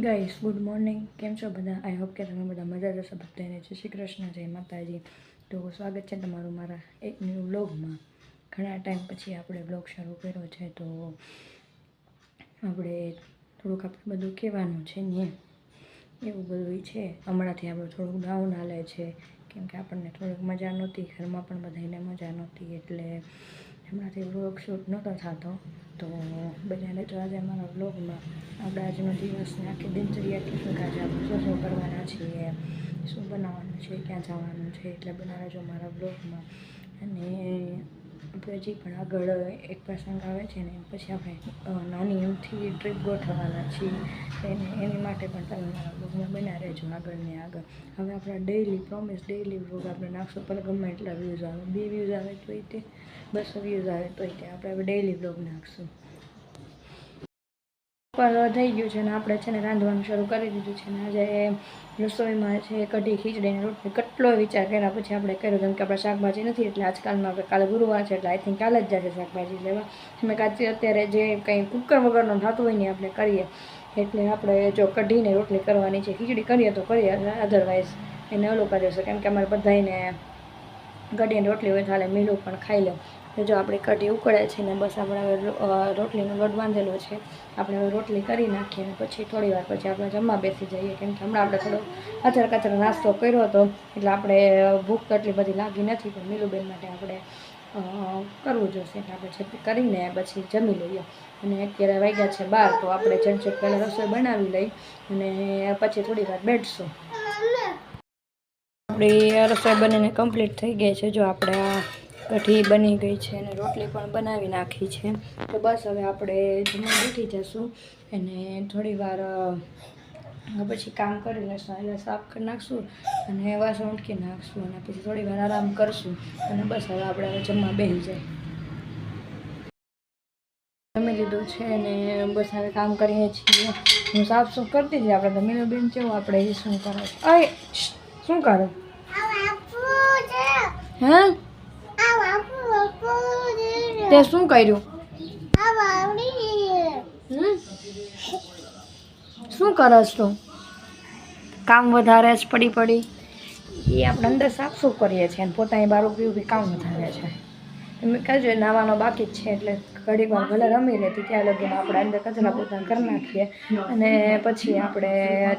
Guys good morning કેમ છો બધા? આઈ હોપ કે તમે બધા મજા જશો બધાને જય શ્રી કૃષ્ણ, જય માતાજી. તો સ્વાગત છે તમારું મારા એક ન્યૂ વ્લોગમાં ઘણા ટાઈમ પછી આપણે વ્લોગ શરૂ કર્યો છે, તો આપણે થોડુંક આપણે બધું કહેવાનું છે ને. એવું બધું છે. હમણાંથી આપણે થોડુંક ડાઉન હાલે છે. કેમ કે આપણને થોડીક મજા નહોતી. ઘરમાં પણ બધાને મજા નહોતી, એટલે હમણાંથી વ્લોગ શૂટ નહોતો થતો. તો બધાને તો આજે અમારા વ્લોગમાં આપણે આજનો દિવસને આખી દિનચર્યા કે આજે આપણે શું શું કરવાના છીએ. શું બનાવવાનું છે, ક્યાં જવાનું છે, એટલે બનાવે જો મારા વ્લોગમાં અને હજી પણ આગળ એક પ્રસંગ આવે છે ને, પછી આપણે નાની એમથી ટ્રીપ ગોઠવવાના છીએ એને, એની માટે પણ તમે મારા બ્લોગમાં બના રહેજો આગળ ને આગળ. હવે આપણા ડેઈલી પ્રોમિસ ડેઈલી વ્લોગ આપણે નાખશું, પણ ગમે એટલા વ્યૂઝ આવે. બે વ્યૂઝ આવે તો એ તે, બસો વ્યૂઝ આવે તોય તે. આપણે હવે ડેઈલી વ્લોગ નાખશું. પર થઈ ગયું છે ને આપણે છે ને રાંધવાનું શરૂ કરી દીધું છે ને આજે રસોઈમાં છે કઢી ખીચડીને રોટલી. કેટલો વિચાર કર્યા પછી આપણે કર્યો, કેમ કે આપણે શાકભાજી નથી, એટલે આજકાલમાં આપણે કાલે ગુરુવાર છે, એટલે આઈ થિંક કાલે જ જશે શાકભાજી લેવા મેં કાચી અત્યારે જે કંઈ કુકર વગરનું થતું હોય ને આપણે કરીએ. એટલે આપણે જો કઢીને રોટલી કરવાની છે, ખીચડી કરીએ તો કરીએ અધરવાઇઝ એને ઓલું કરી દેશે કેમ કે અમારે બધાને કઢીને રોટલી હોય તો હાલે મીલું પણ ખાઈ લે. તો જો આપણે કઢી ઉકળે છે ને બસ આપણે હવે રોટલીનો લોટ બાંધેલો છે, આપણે હવે રોટલી કરી નાખીએ અને પછી થોડી વાર પછી આપણે જમવા બેસી જઈએ. કેમ કે હમણાં આપણે થોડો કચર કચર નાસ્તો કર્યો હતો, એટલે આપણે ભૂખ તો એટલી બધી લાગી નથી, પણ મીલુબેન માટે આપણે કરવું જોશે એટલે આપણે છેલ્લે કરીને પછી જમી લઈએ. અને અત્યારે વાગ્યા છે બાર, તો આપણે ઝટઝટ પહેલાં રસોઈ બનાવી લઈ અને પછી થોડી વાર બેઠશું. આપણી રસોઈ બનીને કમ્પ્લીટ થઈ ગઈ છે. જો આપણે કઢી બની ગઈ છે અને રોટલી પણ બનાવી નાખી છે. તો બસ હવે આપણે જમવા બેઠી જશું અને થોડી વાર પછી કામ કરી લઈશું એટલે સાફ કરી નાખશું અને વાસણ ઉટકી નાખશું અને પછી થોડી વાર આરામ કરશું અને બસ હવે આપણે હવે જમવા બેસી જાય. જમી લીધું છે અને બસ હવે કામ કરીએ છીએ. હું સાફ સૂફ કરતી જ આપણે તો બેન છે આપણે શું કરો? અય શું કરો? હે? તે શું કર્યું? શું કરસ તું? કામ વધારે જ પડી પડી. એ આપણે અંદર સાફ શું કરીએ છીએ અને પોતાની બાર ઊભી બી કામ વધારે છે. એમ કહેજો નાવાનો બાકી જ છે એટલે ઘડીક વાર ભલે રમી લેતી ત્યાં લગીને આપણે અંદર કચરા પોતા કરી નાખીએ. અને પછી આપણે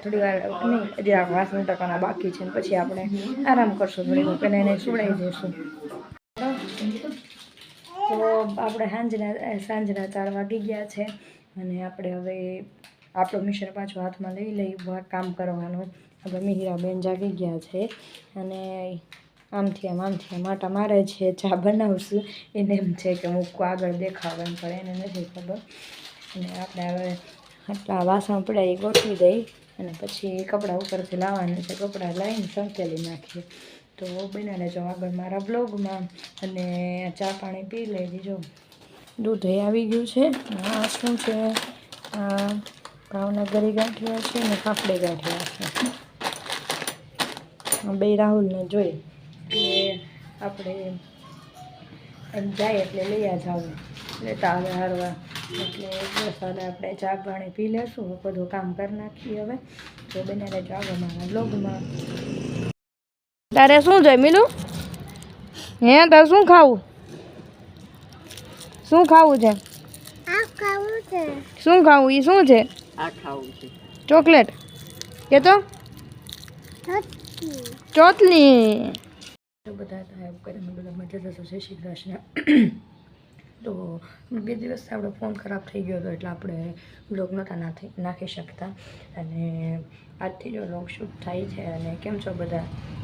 થોડી વાર નહીં જે આ વાસણ ટકાના બાકી છે ને પછી આપણે આરામ કરશું થોડી વાર પહેલાં એને સુવડાવી દઈશું. તો આપણે સાંજના સાંજના ચાર વાગી ગયા છે અને આપણે હવે આપણો મિશ્ર પાછો હાથમાં લઈ લઈ કામ કરવાનું. આપણે મિહિરાબેન જાગી ગયા છે અને આમથી આમ આમથી આમ આટા મારે છે, ચા બનાવશું. એને એમ છે કે હું આગળ દેખાવ એમ પણ એને નથી ખબર. અને આપણે હવે આટલા વાસણ પડ્યા એ ગોઠવી દઈ અને પછી કપડાં ઉપરથી લાવવાના છે. કપડાં લાવીને સંકેલી નાખીએ. તો બનાને જો આગળ મારા બ્લોગમાં અને ચા પાણી પી લઈ દીજો દૂધ આવી ગયું છે. આ શું છે? ભાવનગરી ગાંઠિયા છે ને ફાફડે ગાંઠિયા છે. બે રાહુલને જોઈ. કે આપણે જાય એટલે લઈ આ જાવું લેતા આવે હારવા. એટલે બસ હવે આપણે ચા પાણી પી લેશું. બધું કામ કરી નાખીએ હવે. તો બને રહેજો આગળ મારા બ્લોગમાં તારે શું જમીલું મિલું હે તારે શું ખાવું? શું ખાવું છે? શું ખાવું? એ શું છે? ચોકલેટ. કે તો? ચોટલી. તો બધા શ્રી કૃષ્ણ. તો બે દિવસ આપણો ફોન ખરાબ થઈ ગયો હતો એટલે આપણે બ્લોગ નહોતા નાખી નાખી શકતા. અને આજથી જો લોંગ શૂટ થાય છે અને કેમ છો બધા?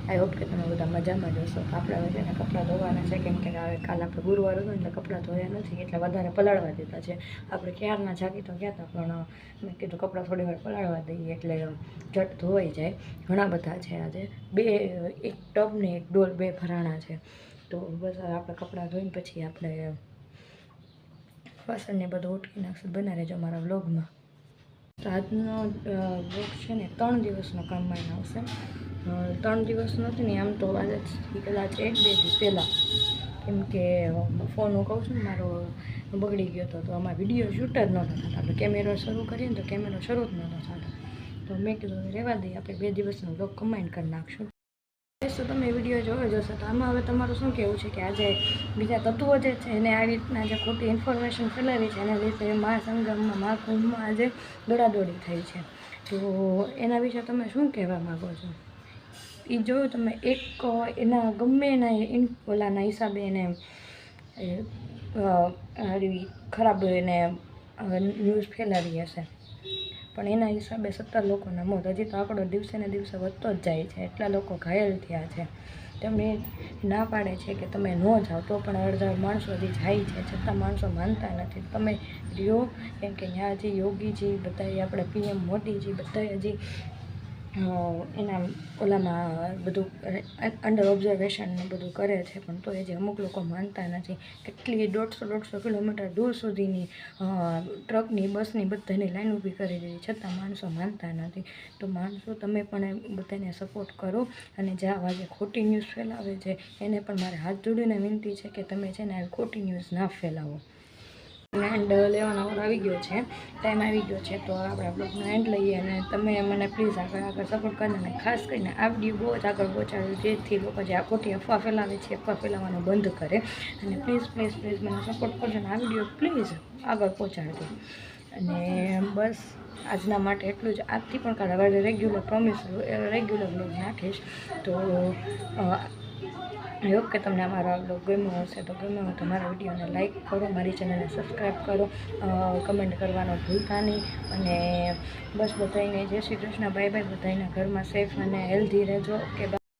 આઈ હોપ કે તમે બધા મજામાં જોશો આપણા આપણે હવે છે ને કપડાં ધોવાના છે. કેમ કે હવે કાલ આપણે ગુરુવાર હતું એટલે કપડાં ધોયા નથી. એટલે વધારે પલાળવા દીધા છે. આપણે ક્યારના જાગી તો ગયા હતા પણ મેં કીધું કપડાં થોડી વાર પલાળવા દઈએ એટલે ઝટ ધોવાઈ જાય. ઘણા બધા છે આજે. બે, એક ટબ ને એક ડોલ બે ભરાણા છે. તો બસ આપણે કપડાં ધોઈને પછી આપણે વાસણને બધું ઉટકી નાખશું. બનાવી રહેજો મારા વ્લોગમાં. આજનો વૃક્ષ છે ને ત્રણ દિવસનો કામમાં આવશે. ત્રણ દિવસ નથી ને આમ તો આજથી કદાચ એક, બે દિવસ પહેલાં. કેમ કે ફોન હું કહું છું મારો બગડી ગયો હતો, તો આમાં વીડિયો શૂટ જ નહોતો થતા. આપણે કેમેરો શરૂ કરીએ ને તો કેમેરો શરૂ જ નહોતો થતો. તો મેં કીધું રહેવા દઈએ, આપણે બે દિવસનો બ્લોગ કમ્બાઈન કરી નાખશું. તો તમે વીડિયો જોયો જશો તો આમાં હવે તમારું શું કહેવું છે કે આજે બીજા તત્વો જે છે એને આવી રીતના જે ખોટી ઇન્ફોર્મેશન ફેલાવી છે, એના લીધે મહાસંગમમાં, મહાકુંભમાં આજે દોડાદોડી થઈ છે. તો એના વિશે તમે શું કહેવા માગો છો? એ જોયું તમે એક એના ગમે એના ઓલાના હિસાબે એને ખરાબ એને ન્યૂઝ ફેલાવી હશે. પણ એના હિસાબે સત્તર લોકોના મોત. હજી તો આંકડો દિવસે ને દિવસે વધતો જ જાય છે. એટલા લોકો ઘાયલ થયા છે. તમે ના પાડે છે કે તમે ન જાઓ, તો પણ અડધા માણસો હજી જાય છે. છતાં માણસો માનતા નથી. તમે રહ્યો કેમ કે ત્યાં હજી યોગીજી બધા આપણે પીએમ મોદીજી બધા હજી એના ઓલામાં બધું અંડર ઓબ્ઝર્વેશન બધું કરે છે, પણ તો એ જે અમુક લોકો માનતા નથી. કેટલી દોઢસો દોઢસો કિલોમીટર દૂર સુધીની ટ્રકની, બસની બધાની લાઈન ઊભી કરી દીધી, છતાં માણસો માનતા નથી. તો માણસો તમે પણ બધાને સપોર્ટ કરો અને જે આવા જે ખોટી ન્યૂઝ ફેલાવે છે, એને પણ મારે હાથ જોડીને વિનંતી છે કે તમે છે ને ખોટી ન્યૂઝ ના ફેલાવો. એન્ડ લેવાનો આવી ગયો છે. ટાઈમ આવી ગયો છે, તો આપણે બ્લોગનો એન્ડ લઈએ અને તમે મને પ્લીઝ આગળ આગળ સપોર્ટ કરીને અને ખાસ કરીને આ વીડિયો બહુ જ આગળ પહોંચાડ્યો જેથી લોકો જે આ ખોટી અફવા ફેલાવે છે, અફવા ફેલાવવાનું બંધ કરે. અને પ્લીઝ પ્લીઝ પ્લીઝ મને સપોર્ટ કરજો અને આ વીડિયો પ્લીઝ આગળ પહોંચાડજો. અને બસ આજના માટે એટલું જ. આજથી પણ કાલે રેગ્યુલર પ્રોમિસ રેગ્યુલર બ્લોગ નાખીશ. તો હોપ કે તમને અમારો આ ગમ્યો હશે તો ગમ્યો હોય તો મારા વિડીયોને લાઇક કરો, મારી ચેનલને સબસ્ક્રાઈબ કરો કમેન્ટ કરવાનો ભૂલતા નહીં અને બસ બધાને જય શ્રી કૃષ્ણ બાય બાય બધાના ઘરમાં સેફ અને હેલ્ધી રહેજો. કે